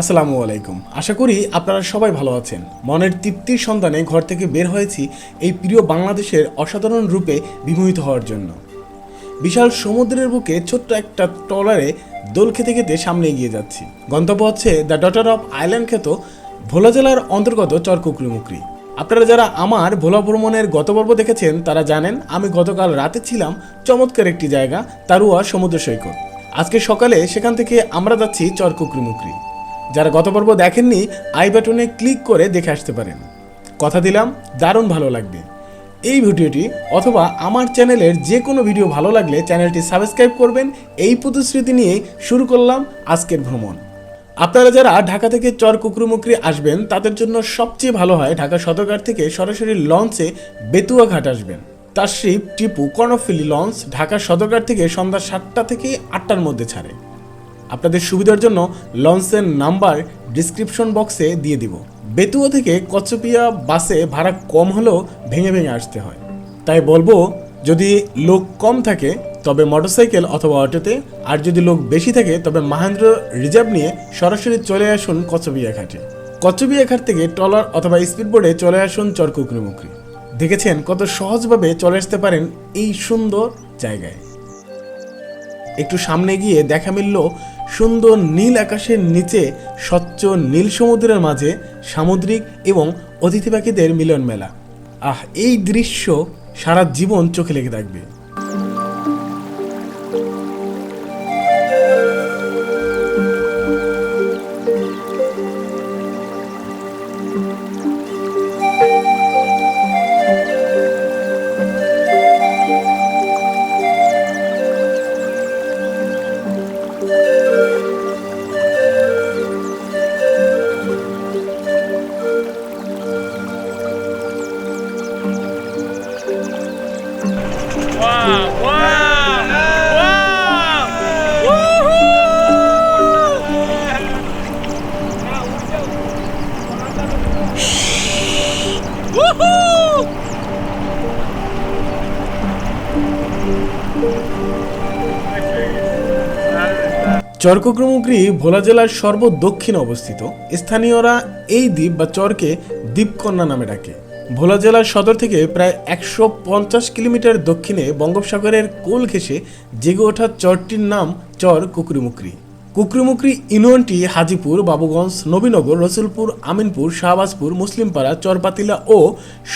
আসসালামু আলাইকুম। আশা করি আপনারা সবাই ভালো আছেন। মনের তৃপ্তির সন্ধানে ঘর থেকে বের হয়েছি এই প্রিয় বাংলাদেশের অসাধারণ রূপে বিমোহিত হওয়ার জন্য। বিশাল সমুদ্রের বুকে ছোট্ট একটা ট্রলারে দোল খেতে খেতে সামনে এগিয়ে যাচ্ছি। গন্তব্য হচ্ছে দ্য ডটার অফ আইল্যান্ড খ্যাত ভোলা জেলার অন্তর্গত চরকুকরিমুকরি আপনারা যারা আমার ভোলা ভ্রমণের গত পর্ব দেখেছেন, তারা জানেন আমি গতকাল রাতে ছিলাম চমৎকার একটি জায়গা, তারুয়া সমুদ্র সৈকত। আজকে সকালে সেখান থেকে আমরা যাচ্ছি চরকুকরিমুকরি যারা গত পর্ব দেখেননি, আই বাটনে ক্লিক করে দেখে আসতে পারেন। কথা দিলাম, দারুণ ভালো লাগবে। এই ভিডিওটি অথবা আমার চ্যানেলের যে কোনো ভিডিও ভালো লাগলে চ্যানেলটি সাবস্ক্রাইব করবেন। এই প্রতিশ্রুতি নিয়ে শুরু করলাম আজকের ভ্রমণ। আপনারা যারা ঢাকা থেকে চর কুকরুমুকরি আসবেন, তাদের জন্য সবচেয়ে ভালো হয় ঢাকা সদরঘাট থেকে সরাসরি লঞ্চে বেতুয়া ঘাট আসবেন। তাশরিফ টিপু কর্ণফিলি লঞ্চ ঢাকা সদরঘাট থেকে সন্ধ্যা সাতটা থেকে আটটার মধ্যে ছাড়ে। আপনাদের সুবিধার জন্য লঞ্চের নাম্বার ডিসক্রিপশন বক্সে দিয়ে দিব। বেতুয়া থেকে কচ্চপিয়া বাসে ভাড়া কম হলেও ভেঙে ভেঙে আসতে হয়। তাই বলব, যদি লোক কম থাকে, তবে মোটরসাইকেল অথবা অটোতে, আর যদি লোক বেশি থাকে, তবে মাহেন্দ্র রিজার্ভ নিয়ে সরাসরি চলে আসুন কচ্চপিয়া ঘাটে। কচ্চপিয়া ঘাট থেকে ট্রলার অথবা স্পিডবোটে চলে আসুন চরকুকরিমুকরি দেখেছেন কত সহজভাবে চলে আসতে পারেন এই সুন্দর জায়গায়। একটু সামনে গিয়ে দেখা মিলল সুন্দর নীল আকাশের নিচে স্বচ্ছ নীল সমুদ্রের মাঝে সামুদ্রিক এবং অতিথি পাখিদের মিলন মেলা আহ, এই দৃশ্য সারা জীবন চোখে লেগে থাকবে। চরকগ্রমুগ্রী ভোলা জেলার সর্বদক্ষিণে অবস্থিত। স্থানীয়রা এই দ্বীপ বা চরকে দ্বীপকন্যা নামে ডাকে। ভোলা জেলার সদর থেকে প্রায় একশো পঞ্চাশ কিলোমিটার দক্ষিণে বঙ্গোপসাগরের কোল ঘেঁষে জেগে ওঠা চরটির নাম চর কুকরিমুকরি। কুকরিমুকরি ইউনিয়নটি হাজিপুর, বাবুগঞ্জ, নবীনগর, রসুলপুর, আমিনপুর, শাহবাজপুর, মুসলিমপাড়া, চরপাতিলা ও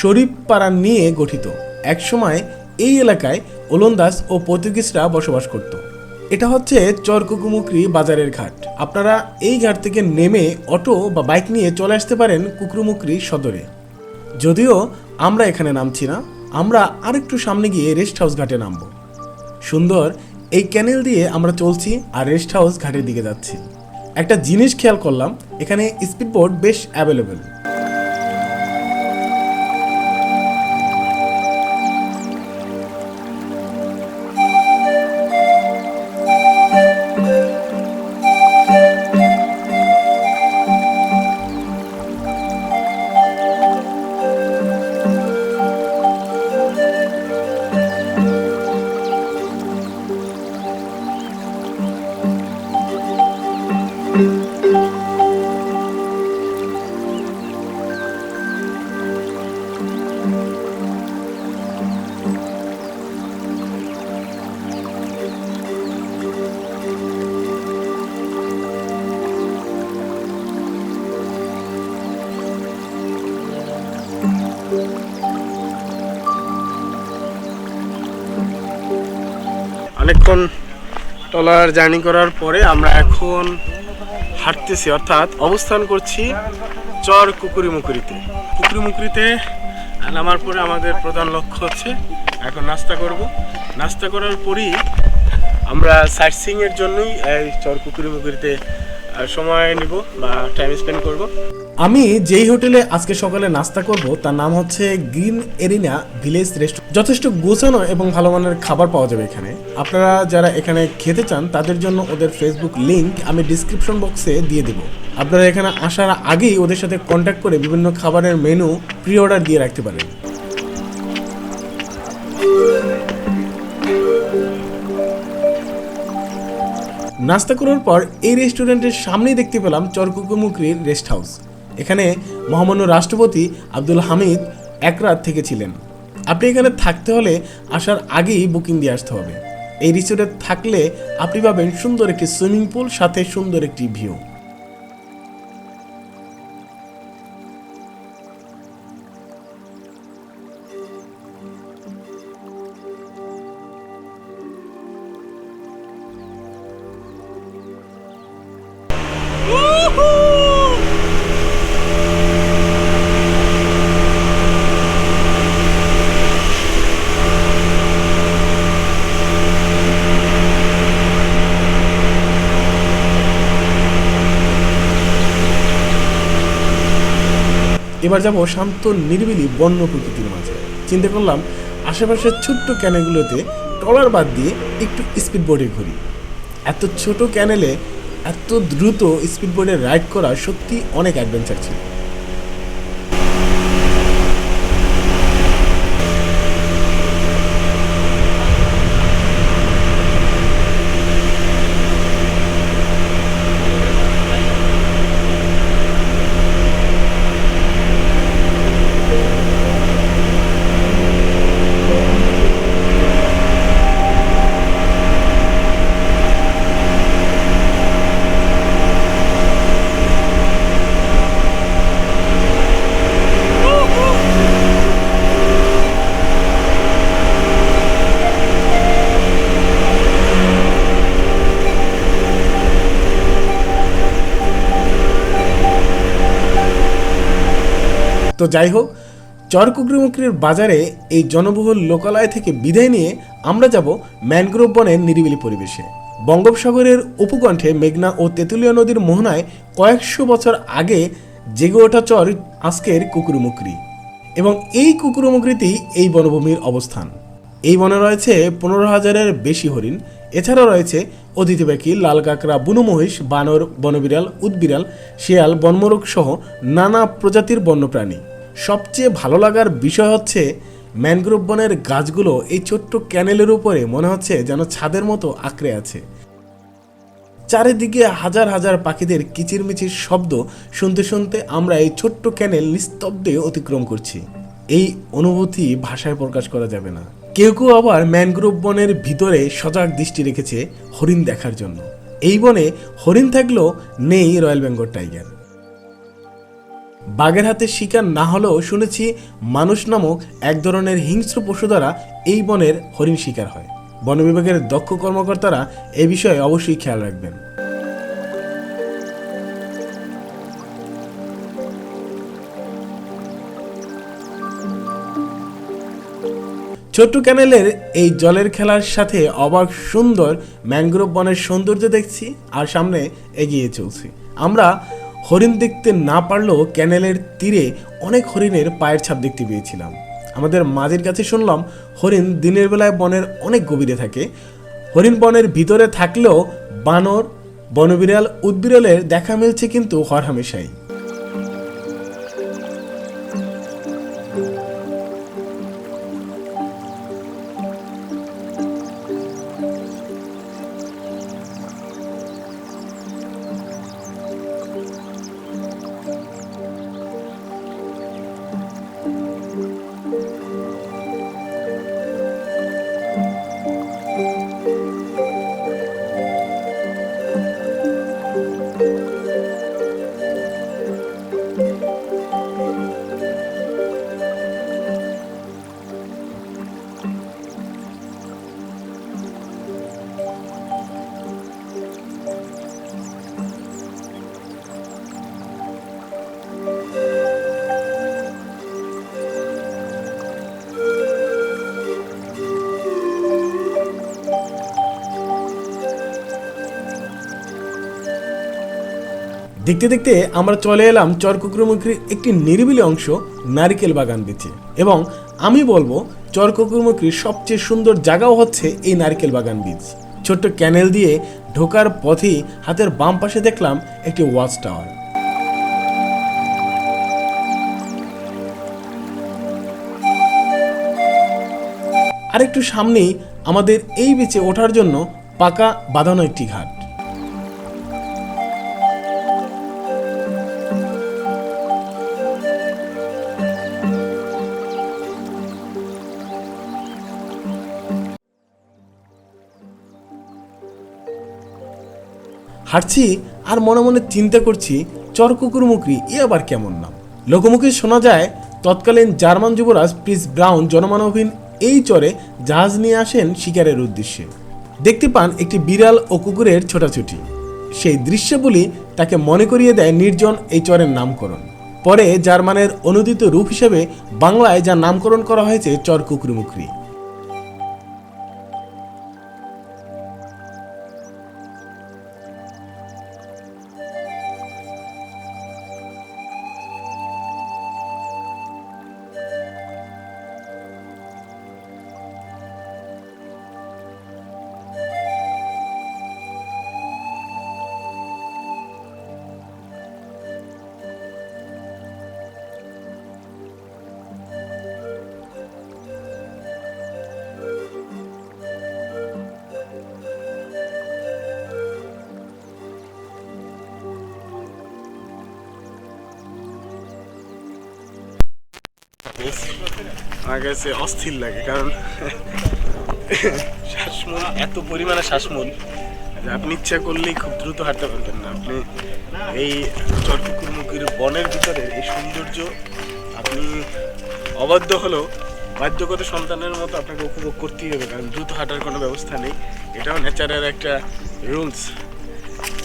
শরীফপাড়া নিয়ে গঠিত। একসময় এই এলাকায় ওলন্দাজ ও পর্তুগিজরা বসবাস করত। এটা হচ্ছে চরকুকুমুকরি বাজারের ঘাট। আপনারা এই ঘাট থেকে নেমে অটো বা বাইক নিয়ে চলে আসতে পারেন কুকরুমুকরি সদরে। যদিও আমরা এখানে নামছি না, আমরা আরেকটু সামনে গিয়ে রেস্ট হাউস ঘাটে নামব। সুন্দর, এই ক্যানেল দিয়ে আমরা চলছি আর রেস্ট হাউস ঘাটের দিকে যাচ্ছি। একটা জিনিস খেয়াল করলাম, এখানে স্পিড স্পিডবোট বেশ অ্যাভেলেবেল। অনেকক্ষণ ট্রলার জার্নি করার পরে আমরা এখন হাঁটতেছি, অর্থাৎ অবস্থান করছি চর কুকুরিমুকুরিতে। কুকুরিমুকুরিতে নামার পরে আমাদের প্রধান লক্ষ্য হচ্ছে এখন নাস্তা করব। নাস্তা করার পরই আমরা সাইট সিং এর জন্যই এই চর কুকুরিমুকুরিতে সময় নিব বা টাইম স্পেন্ড করব। আমি যেই হোটেলে আজকে সকালে নাস্তা করব, তার নাম হচ্ছে গ্রিন এরিনা ভিলেজ রেস্টুরেন্ট। যথেষ্ট গোছানো এবং ভালো মানের খাবার পাওয়া যাবে এখানে। আপনারা যারা এখানে খেতে চান, তাদের জন্য ওদের ফেসবুক লিংক আমি ডিসক্রিপশন বক্সে দিয়ে দেবো। আপনারা এখানে আসার আগেই ওদের সাথে কন্ট্যাক্ট করে বিভিন্ন খাবারের মেনু প্রি অর্ডার দিয়ে রাখতে পারেন। নাস্তা করার পর এই রেস্টুরেন্টের সামনেই দেখতে পেলাম চরকুকুমুকরির রেস্ট হাউস এখানে মহামান্য রাষ্ট্রপতি আব্দুল হামিদ এক রাত থেকে ছিলেন। আপনি এখানে থাকতে হলে আসার আগেই বুকিং দিয়ে আসতে হবে। এই রিসোর্টে থাকলে আপনি পাবেন সুন্দর একটি সুইমিং পুল, সাথে সুন্দর একটি ভিউ। এবার যাব শান্ত, নিরিবিলি বন্য প্রকৃতির মাঝে। চিন্তা করলাম আশেপাশের ছোট্ট ক্যানেলগুলোতে ট্রলার বাদ দিয়ে একটু স্পিড বোর্ডে ঘুরি। এত ছোট ক্যানেলে এত দ্রুত স্পিড বোর্ডে রাইড করা সত্যি অনেক অ্যাডভেঞ্চার ছিল। তো যাই হোক চরকুকরিমুকরির বাজারে এই জনবহুল লোকালয় থেকে বিদায় নিয়ে আমরা যাব ম্যানগ্রোভ বনের নিরিবিলি পরিবেশে। বঙ্গোপসাগরের উপকণ্ঠে মেঘনা ও তেঁতুলিয়া নদীর মোহনায় কয়েকশো বছর আগে জেগে ওঠা চর আজকের কুকুরমুকরি এবং এই কুকুরমুকরিতেই এই বনভূমির অবস্থান। এই বনে রয়েছে পনেরো হাজারের বেশি হরিণ এছাড়া রয়েছে অতিথি পাখি লাল কাঁকড়া বুনো মহিষ বানর, বনবিড়াল, উদবিড়াল, শিয়াল বনমোরগ সহ নানা প্রজাতির বন্যপ্রাণী। সবচেয়ে ভালো লাগার বিষয় হচ্ছে ম্যানগ্রোভ বনের গাছগুলো এই ছোট্ট ক্যানেলের উপরে মনে হচ্ছে যেন ছাদের মতো আঁকড়ে আছে। চারিদিকে হাজার হাজার পাখিদের কিচিরমিচির শব্দ শুনতে শুনতে আমরা এই ছোট্ট ক্যানেল নিস্তব্ধে অতিক্রম করছি। এই অনুভূতি ভাষায় প্রকাশ করা যাবে না। কেউ কেউ আবার ম্যানগ্রোভ বনের ভিতরে সজাগ দৃষ্টি রেখেছে হরিণ দেখার জন্য। এই বনে হরিণ থাকলেও নেই রয়্যাল বেঙ্গল টাইগার। বাঘের হাতে শিকার না হলেও শুনেছি মানুষ নামক এক ধরনের হিংস্র পশু দ্বারা এই বনের হরিণ শিকার হয়। বন বিভাগের দক্ষ কর্মকর্তারা এ বিষয়ে অবশ্যই খেয়াল রাখবেন। ছোট্ট ক্যানেলের এই জলের খেলার সাথে অবাক সুন্দর ম্যানগ্রোভ বনের সৌন্দর্য দেখছি আর সামনে এগিয়ে চলছি। আমরা হরিণ দেখতে না পারলেও ক্যানেলের তীরে অনেক হরিণের পায়ের ছাপ দেখতে পেয়েছিলাম। আমাদের মাঝের কাছে শুনলাম, হরিণ দিনের বেলায় বনের অনেক গভীরে থাকে। হরিণ বনের ভিতরে থাকলেও বানর, বনবিড়াল, উদ্বিড়ালের দেখা মিলছে কিন্তু হরহামেশাই। দেখতে দেখতে আমরা চলে এলাম চরকুকুরমুখীর একটি নিরিবিলি অংশ নারিকেল বাগান বেচে। এবং আমি বলব, চরকুকুরমুখীর সবচেয়ে সুন্দর জায়গাও হচ্ছে এই নারকেল বাগান বীজ ছোট্ট ক্যানেল দিয়ে ঢোকার পথেই হাতের বাম পাশে দেখলাম একটি ওয়াচ টাওয়ার। আরেকটু সামনেই আমাদের এই বিচে ওঠার জন্য পাকা বাঁধানো একটি ঘাট। হাঁটছি আর মনে মনে চিন্তা করছি, চর কুকুরমুকরি এ আবার কেমন নাম? লোকমুখে শোনা যায়, তৎকালীন জার্মান যুবরাজ প্রিন্স ব্রাউন জনমানবহীন এই চরে জাহাজ নিয়ে আসেন শিকারের উদ্দেশ্যে। দেখতে পান একটি বিড়াল ও কুকুরের ছোটাছুটি। সেই দৃশ্যগুলি তাকে মনে করিয়ে দেয় নির্জন এই চরের নামকরণ। পরে জার্মানের অনুদিত রূপ হিসেবে বাংলায় যা নামকরণ করা হয়েছে, চর কুকুরমুকরি আমার কাছে অস্থির লাগে, কারণ শ্বাসমূল, এত পরিমাণে শ্বাসমূল আপনি ইচ্ছা করলেই খুব দ্রুত হাঁটতে পারবেন না। আপনি এই চরকুকুরমুখির বনের ভিতরে এই সৌন্দর্য আপনি অবাধ্য হলেও বাধ্যগত সন্তানের মতো আপনাকে উপভোগ করতেই হবে, কারণ দ্রুত হাঁটার কোনো ব্যবস্থা নেই। এটাও নেচারের একটা রুলস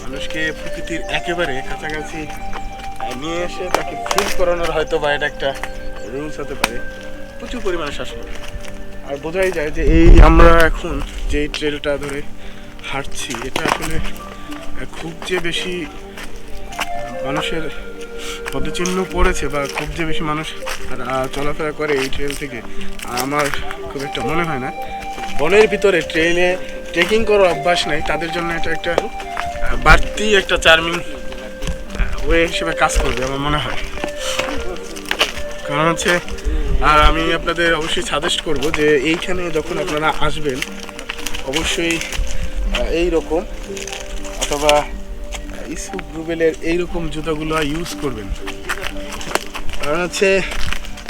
মানুষকে প্রকৃতির একেবারে কাছাকাছি নিয়ে এসে তাকে ফিল করানোর হয়তো বা এটা একটা রুলস হতে পারে। প্রচুর পরিমাণে শ্বাসমূল আর বোঝাই যায় যে এই আমরা এখন যে ট্রেলটা ধরে হাঁটছি, এটা আসলে খুব যে বেশি মানুষের পদচিহ্ন পড়েছে বা খুব যে বেশি মানুষ চলাফেরা করে এই ট্রেল থেকে, আমার খুব একটা মনে হয় না। বনের ভিতরে ট্রেনে ট্রেকিং করার অভ্যাস নেই, তাদের জন্য এটা একটা বাড়তি একটা চার্মিং ওয়ে হিসেবে কাজ করবে আমার মনে হয়। কারণ হচ্ছে আর আমি আপনাদের অবশ্যই সাজেস্ট করব যে এইখানে যখন আপনারা আসবেন, অবশ্যই এই রকম অথবা ইসুক রুবেলের এইরকম জুতোগুলো ইউজ করবেন। কারণ হচ্ছে,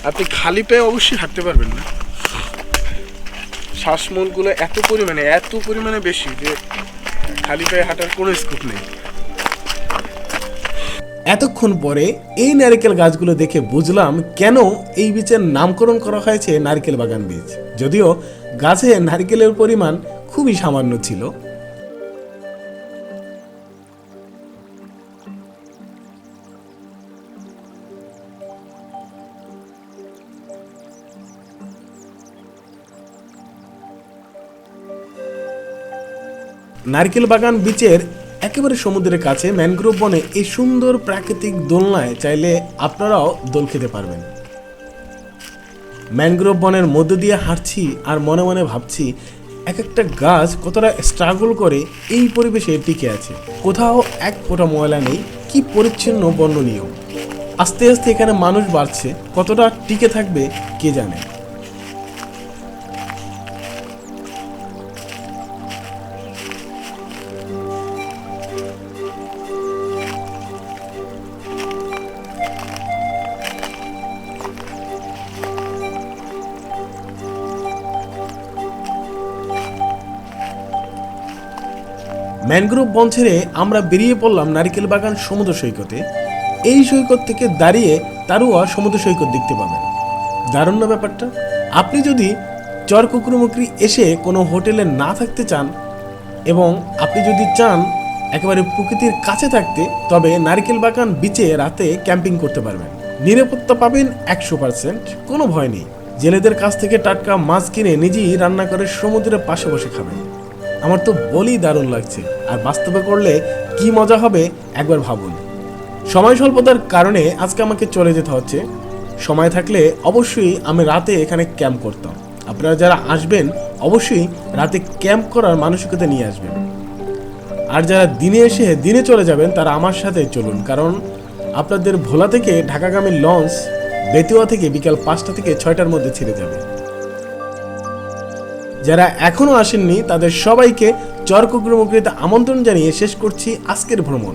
আপনি খালি পায়ে অবশ্যই হাঁটতে পারবেন না। শ্বাসমূলগুলো এত পরিমাণে এত পরিমাণে বেশি যে খালি পায়ে হাঁটার কোনো স্কোপ নেই। এতক্ষণ পরে এই নারকেল গাছগুলো দেখে বুঝলাম কেন এই বীচের নামকরণ করা হয়েছে নারকেল বাগান বীজ। যদিও গাছে নারকেলের পরিমাণ খুবই সামান্য ছিল। নারকেল বাগান বিচের একেবারে সমুদ্রের কাছে ম্যানগ্রোভ বনে এই সুন্দর প্রাকৃতিক দোলনায় চাইলে আপনারাও দোল খেতে পারবেন। ম্যানগ্রোভ বনের মধ্য দিয়ে হাঁটছি আর মনে মনে ভাবছি, এক একটা গাছ কতটা স্ট্রাগল করে এই পরিবেশে টিকে আছে। কোথাও এক ফোঁটা ময়লা নেই, কি পরিচ্ছন্ন বর্ণনীয়। আস্তে আস্তে এখানে মানুষ বাড়ছে, কতটা টিকে থাকবে কে জানে। ম্যানগ্রোভ বন ছেড়ে আমরা বেরিয়ে পড়লাম নারিকেল বাগান সমুদ্র সৈকতে। এই সৈকত থেকে দাঁড়িয়ে তারুয়া সমুদ্র সৈকত দেখতে পাবেন। দারুণ না ব্যাপারটা? আপনি যদি চর কুকুরমুকরি এসে কোনো হোটেলে না থাকতে চান এবং আপনি যদি চান একেবারে প্রকৃতির কাছে থাকতে, তবে নারকেল বাগান বিচে রাতে ক্যাম্পিং করতে পারবেন। নিরাপত্তা পাবেন একশো পার্সেন্ট, কোনো ভয় নেই। জেলেদের কাছ থেকে টাটকা মাছ কিনে নিজেই রান্না করে সমুদ্রের পাশে বসে খাবেন। আমার তো বলেই দারুণ লাগছে। আর বাস্তবে করলে কি মজা হবে, একবার ভাবুন। সময় স্বল্পতার কারণে আজকে আমাকে চলে যেতে হচ্ছে। সময় থাকলে অবশ্যই আমি রাতে এখানে ক্যাম্প করতাম। আপনারা যারা আসবেন, অবশ্যই রাতে ক্যাম্প করার মানসিকতা নিয়ে আসবেন। আর যারা দিনে এসে দিনে চলে যাবেন, তারা আমার সাথে চলুন। কারণ আপনাদের ভোলা থেকে ঢাকাগামী লঞ্চ বেতুয়া থেকে বিকাল পাঁচটা থেকে ছয়টার মধ্যে ছেড়ে যাবে। যারা এখনও আসেননি, তাদের সবাইকে চরকুগ্রমুকরিতে আমন্ত্রণ জানিয়ে শেষ করছি আজকের ভ্রমণ।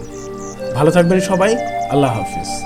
ভালো থাকবেন সবাই, আল্লাহ হাফিজ।